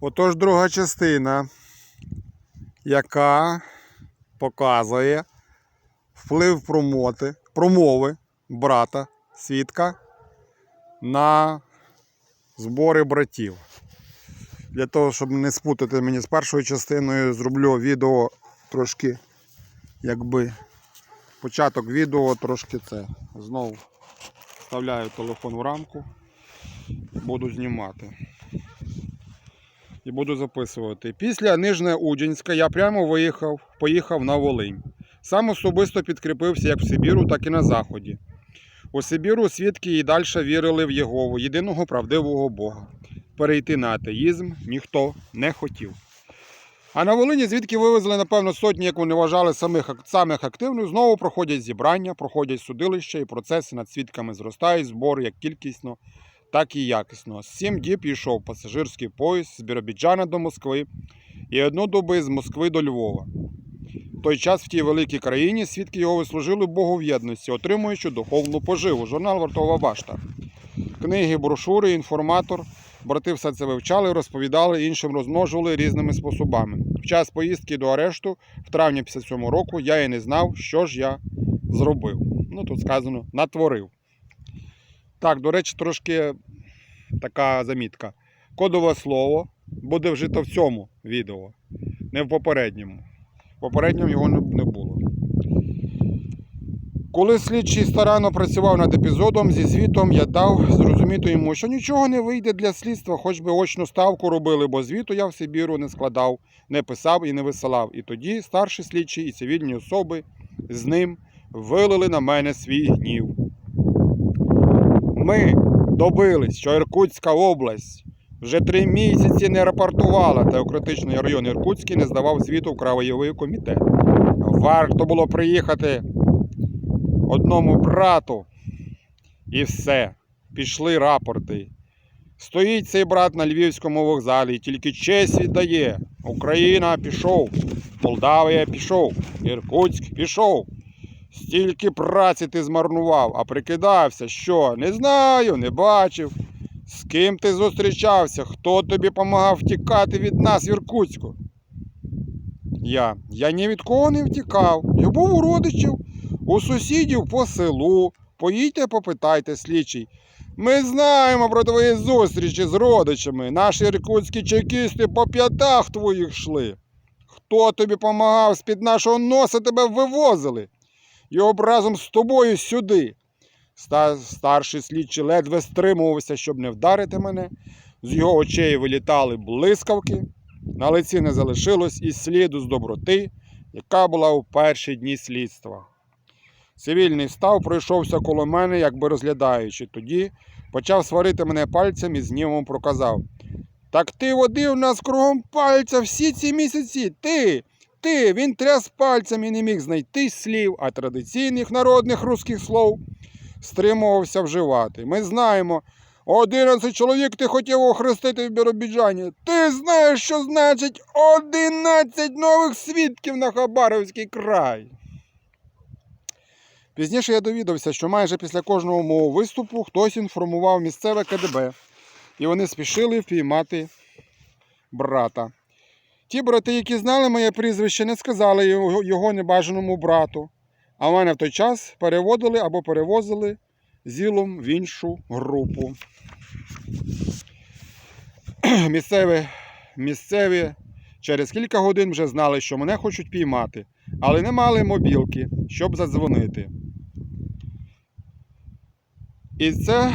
Отож, друга частина, яка показує вплив промоти, промови брата свідка на збори братів. Для того, щоб не спутати мені з першою частиною, зроблю відео трошки, якби початок відео трошки це. Знову вставляю телефон в рамку, буду знімати і буду записувати. Після Нижнеудінська я прямо виїхав, поїхав на Волинь. Сам особисто підкріпився як в Сибіру, так і на Заході. У Сибіру свідки і далі вірили в Єгову, єдиного правдивого Бога. Перейти на атеїзм ніхто не хотів. А на Волині, звідки вивезли, напевно, сотні, як вони вважали, самих, самих активних, знову проходять зібрання, проходять судилища і процеси над свідками зростають, збори як кількісно, так і якісно. Сім діб йшов пасажирський поїзд з Біробіджана до Москви і одну доби з Москви до Львова. В той час в тій великій країні свідки його служили Богу в єдності, отримуючи духовну поживу. Журнал Вартова Башта. Книги, брошури, інформатор. Брати все це вивчали, розповідали, іншим розмножували різними способами. В час поїздки до арешту в травні 57 року я і не знав, що ж я зробив. Ну, тут сказано, натворив. Так, до речі, трошки така замітка. Кодове слово буде вжито в цьому відео, не в попередньому. В попередньому його не було. Коли слідчий старанно працював над епізодом, зі звітом я дав зрозуміти йому, що нічого не вийде для слідства, хоч би очну ставку робили, бо звіту я в Сибіру не складав, не писав і не висилав. І тоді старший слідчий і цивільні особи з ним вилили на мене свій гнів. Ми добились, що Іркутська область вже три місяці не рапортувала, теократичний район Іркутський не здавав звіту в краєвий комітет. Варто було приїхати одному брату. І все. Пішли рапорти. Стоїть цей брат на Львівському вокзалі, і тільки честь віддає. Україна пішов, Молдавія пішов, Іркутськ пішов. Стільки праці ти змарнував, а прикидався, що не знаю, не бачив. З ким ти зустрічався? Хто тобі помагав втікати від нас в Іркутську? Я. Я ні від кого не втікав. Я був у родичів, у сусідів по селу. Поїдьте, попитайте, слідчий. Ми знаємо про твої зустрічі з родичами. Наші іркутські чекісти по п'ятах твоїх йшли. Хто тобі помагав з-під нашого носа тебе вивозили? Його б разом з тобою сюди. Ста- Старший слідчий ледве стримувався, щоб не вдарити мене. З його очей вилітали блискавки. На лиці не залишилось і сліду з доброти, яка була у перші дні слідства. Цивільний став, пройшовся коло мене, якби розглядаючи. Тоді почав сварити мене пальцем і з гнівом проказав. Так ти водив нас кругом пальця всі ці місяці. Ти, ти, він тряс пальцем і не міг знайти слів, а традиційних народних русських слов стримувався вживати. Ми знаємо, 11 чоловік ти хотів охрестити в Біробіджані. Ти знаєш, що значить 11 нових свідків на Хабаровський край. Пізніше я довідався, що майже після кожного мого виступу хтось інформував місцеве КДБ, і вони спішили впіймати брата. Ті брати, які знали моє прізвище, не сказали його, небажаному брату, а мене в той час переводили або перевозили зілом в іншу групу. Місцеві, місцеві через кілька годин вже знали, що мене хочуть піймати, але не мали мобілки, щоб задзвонити. І це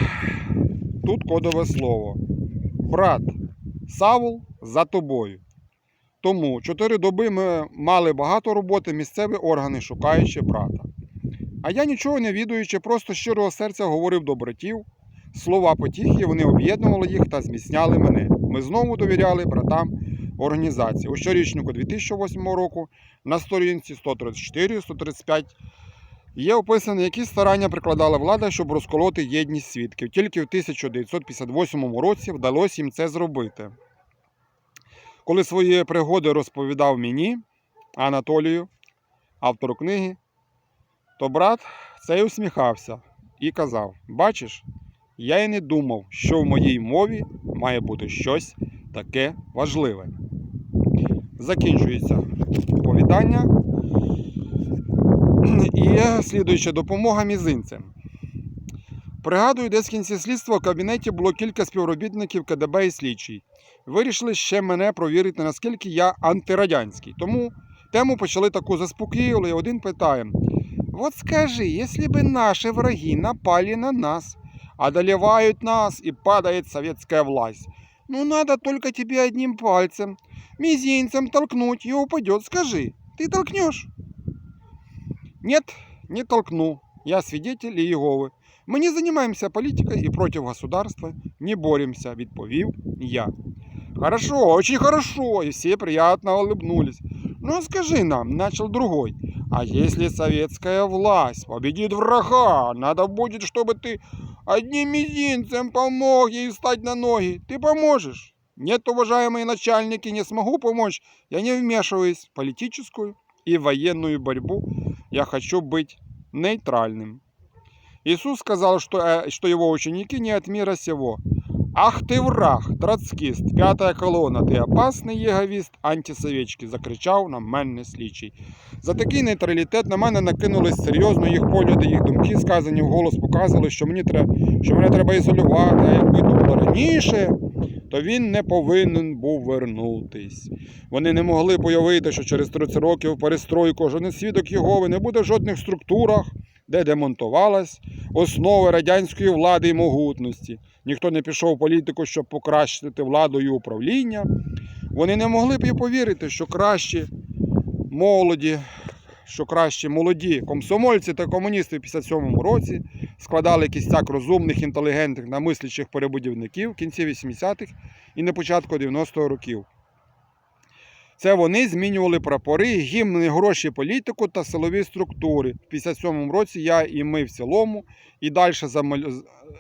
тут кодове слово. Брат, Савул за тобою. Тому чотири доби ми мали багато роботи місцеві органи, шукаючи брата. А я нічого не відуючи, просто щирого серця говорив до братів. Слова потіхи, вони об'єднували їх та зміцняли мене. Ми знову довіряли братам організації. У щорічнику 2008 року на сторінці 134-135 є описано, які старання прикладала влада, щоб розколоти єдність свідків. Тільки в 1958 році вдалося їм це зробити. Коли свої пригоди розповідав мені, Анатолію, автору книги, то брат цей усміхався і казав: Бачиш, я й не думав, що в моїй мові має бути щось таке важливе. Закінчується оповідання. І слідуюча допомога мізинцям. Пригадую, десь в кінці слідства в кабінеті було кілька співробітників КДБ і слідчий. Вирішили ще мене провірити, наскільки я антирадянський. Тому тему почали таку заспокоїли, і один питає: Вот скажи, если бы наши враги напали на нас, одолевают нас и падает советская власть, ну надо только тебе одним пальцем, мизинцем толкнуть и упадет. Скажи, ты толкнешь? Нет, не толкну. Я свидетель Иеговы. Мы не занимаемся политикой и против государства не боремся, відповів я. Хорошо, очень хорошо, и все приятно улыбнулись. Ну скажи нам, начал другой, а если советская власть победит врага, надо будет, чтобы ты одним мизинцем помог ей встать на ноги. Ты поможешь? Нет, уважаемые начальники, не смогу помочь. Я не вмешиваюсь в политическую и военную борьбу. Я хочу быть нейтральным. Иисус сказал, что, э, что его ученики не от мира сего. Ах ты враг, троцкист, п'ята колона, ти опасний єговіст, антисовєчки, закричав на мене слідчий. За такий нейтралітет на мене накинулись серйозно їх погляди, їх думки, сказані вголос, показували, що мені треба, що мене треба ізолювати, а якби то раніше, то він не повинен був вернутись. Вони не могли появити, що через 30 років перестройку жоден свідок Єгови не буде в жодних структурах, де демонтувалась основи радянської влади і могутності. Ніхто не пішов в політику, щоб покращити владу і управління. Вони не могли б і повірити, що кращі молоді, що кращі молоді комсомольці та комуністи в 57-му році складали кістяк розумних, інтелігентних, намислячих перебудівників в кінці 80-х і на початку 90-х років. Це вони змінювали прапори, гімни, гроші, політику та силові структури. В 57-му році я і ми в цілому і далі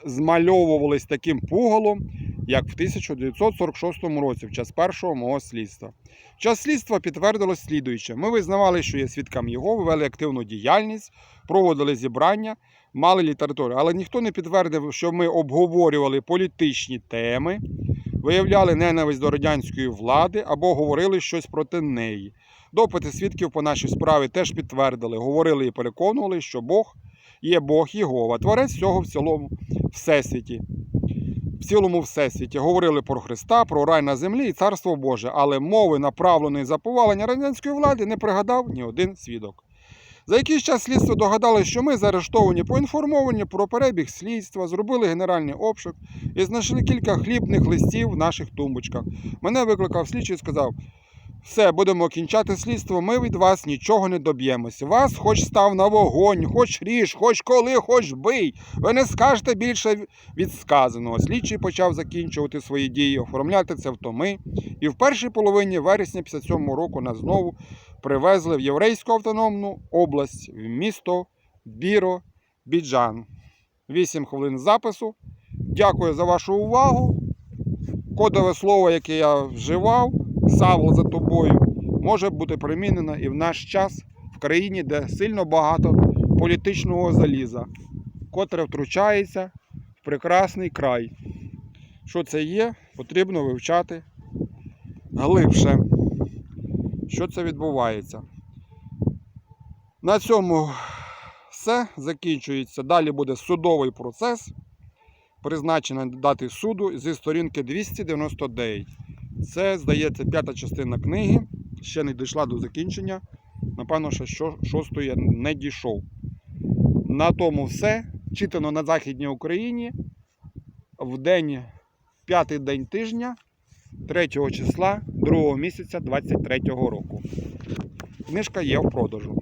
змальовувались таким пугалом, як в 1946 році, в час першого мого слідства. В час слідства підтвердилось слідуюче. Ми визнавали, що є свідками його, вели активну діяльність, проводили зібрання, мали літературу, але ніхто не підтвердив, що ми обговорювали політичні теми, виявляли ненависть до радянської влади або говорили щось проти неї. Допити свідків по нашій справі теж підтвердили, говорили і переконували, що Бог є Бог Єгова, творець всього в цілому всесвіті. В цілому всесвіті говорили про Христа, про рай на землі і царство Боже, але мови, направленої за повалення радянської влади, не пригадав ні один свідок. За якийсь час слідство догадалось, що ми заарештовані, поінформовані про перебіг слідства, зробили генеральний обшук і знайшли кілька хлібних листів в наших тумбочках. Мене викликав слідчий і сказав: все, будемо кінчати слідство, ми від вас нічого не доб'ємося. Вас хоч став на вогонь, хоч ріж, хоч коли, хоч бий. Ви не скажете більше від сказаного. Слідчий почав закінчувати свої дії, оформляти це в томи. І в першій половині вересня 57 року нас знову привезли в Єврейську автономну область, в місто Біро Біджан. 8 хвилин запису. Дякую за вашу увагу. Кодове слово, яке я вживав, Савл за тобою, може бути примінено і в наш час в країні, де сильно багато політичного заліза, котре втручається в прекрасний край. Що це є, потрібно вивчати глибше, що це відбувається. На цьому все закінчується. Далі буде судовий процес, призначений дати суду зі сторінки 299. Це, здається, п'ята частина книги. Ще не дійшла до закінчення. Напевно, що шостої я не дійшов. На тому все. Читано на Західній Україні в день, п'ятий день тижня, 3 числа 2 місяця 23 року. Книжка є в продажу.